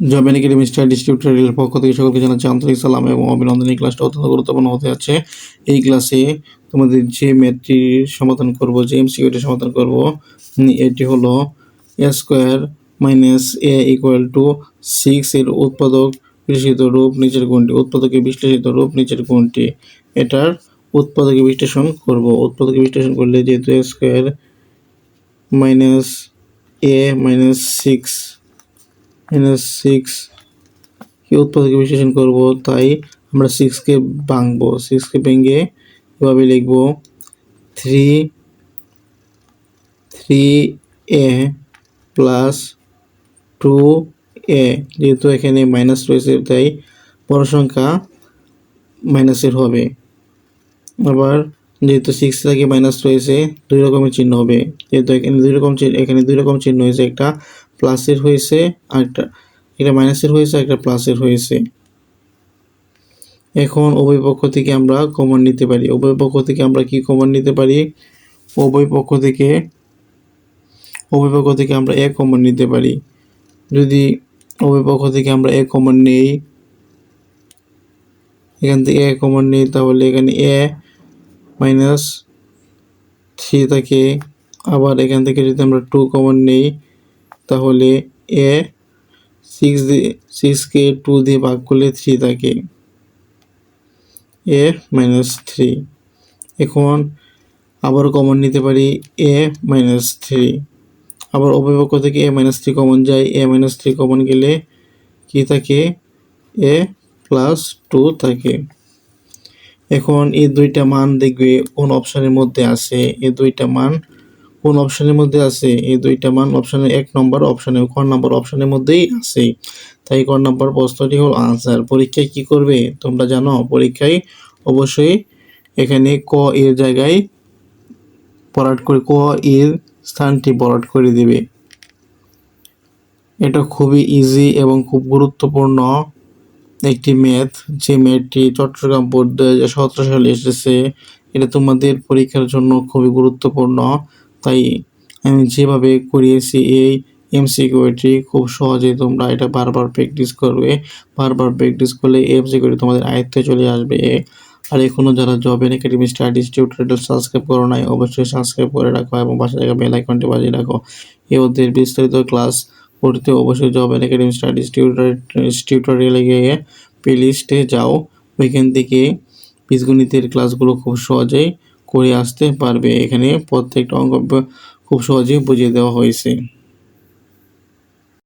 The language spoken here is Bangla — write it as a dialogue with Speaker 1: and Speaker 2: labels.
Speaker 1: জবেন একাডেমি স্টার ডিস্ট্রিবিউটারের পক্ষ থেকে সকলকে জানাচ্ছি আন্তরিক সালাম এবং অভিনন্দন। এই ক্লাসটা অত্যন্ত গুরুত্বপূর্ণ হতে যাচ্ছে। এই ক্লাসে তোমাদের যে ম্যাথটির সমাধান করব, যে এমসিকিউটির সমাধান করব এটি হলো A square minus A equal to six এর উৎপাদক বিশ্লেষিত রূপ নিচের কোনটি? উৎপাদকে বিশ্লেষিত রূপ নিচের কোনটি? এটার উৎপাদকে বিশ্লেষণ করব। উৎপাদকে বিশ্লেষণ করলে যেহেতু A square minus A minus six minus six কি উৎপাদকে বিশ্লেষণ করব? তাই আমরা সিক্সকে ভাঙবো। সিক্সকে ভেঙে এভাবে লিখব three three A plus two A যেহেতু এখানে মাইনাস রয়েছে, তাই বড় সংখ্যা মাইনাসের হবে। আবার যেহেতু সিক্স থেকে মাইনাস রয়েছে, দুই রকমের চিহ্ন হবে। যেহেতু এখানে দুই রকম এখানে দুই রকম চিহ্ন হয়েছে, একটা প্লাসের হয়েছে আর একটা এটা মাইনাসের হয়েছে একটা প্লাসের হয়েছে। এখন উভয় পক্ষ থেকে আমরা কমন নিতে পারি। উভয় পক্ষ থেকে আমরা কি কমন নিতে পারি? উভয় পক্ষ থেকে, উভয় পক্ষ থেকে আমরা এক কমন নিতে পারি। যদি উভয় পক্ষ থেকে আমরা এক কমন নেই, এখান থেকে এ কমন নেই, তাহলে এখানে এ মাইনাস থ্রি থাকে। আবার এখান থেকে যদি আমরা টু কমন নেই তাহলে এ সিক্স দিয়ে সিক্সকে টু দিয়ে ভাগ করলে থ্রি থাকে। এ মাইনাস থ্রি এখন আবার কমন নিতে পারি এ মাইনাস থ্রি আবার অভিপক্ষ থেকে এ মাইনাস থ্রি কমন যায়। এ মাইনাস থ্রি কমন গেলে কি থাকে? এ প্লাস টু থাকে। এখন এই দুইটা মান দেখবে কোন অপশনের মধ্যে আছে। এই দুইটা মান কোন অপশনের মধ্যে আছে? এই দুইটা মান অপশনের এক নম্বর, অপশনে ক নম্বর, অপশনের মধ্যেই আছে। তাই ক নম্বর প্রশ্নটি হল আনসার পরীক্ষায় কি করবে? তোমরা জানো, পরীক্ষায় অবশ্যই এখানে ক এর জায়গায় পরাট করে, ক এর স্থানটি বরাট করে দিবে। এটা খুবই ইজি এবং খুব গুরুত্বপূর্ণ একটি ম্যাথ যে ম্যাথটি চট্টগ্রাম বোর্ড দু হাজার সতেরো সালে এসেছে, এটা তোমাদের পরীক্ষার জন্য খুবই গুরুত্বপূর্ণ। তাই আমি যেভাবে করিয়েছি এই এমসিকিউটি খুব সহজেই তোমরা এটা বারবার প্র্যাকটিস করবে। বারবার প্র্যাকটিস করলে এমসিকিউটি তোমাদের আয়ত্তে চলে আসবে। আর এখনও যারা job and academy studies tutorial subscribe করো নাই, অবশ্যই সাবস্ক্রাইব করে রাখো এবং পাশে থাকা বেল আইকনটি বাজিয়ে রাখো। এই ওদের বিস্তারিত ক্লাস করতে অবশ্যই জব এন একাডেমি স্টাডিজ টিউটোরিয়ালে গিয়ে প্লেলিস্টে যাও। ওইখান থেকে বীজগণিতের ক্লাসগুলো খুব সহজেই করে আসতে পারবে। এখানে প্রত্যেকটা অঙ্ক খুব সহজেই বুঝিয়ে দেওয়া হয়েছে।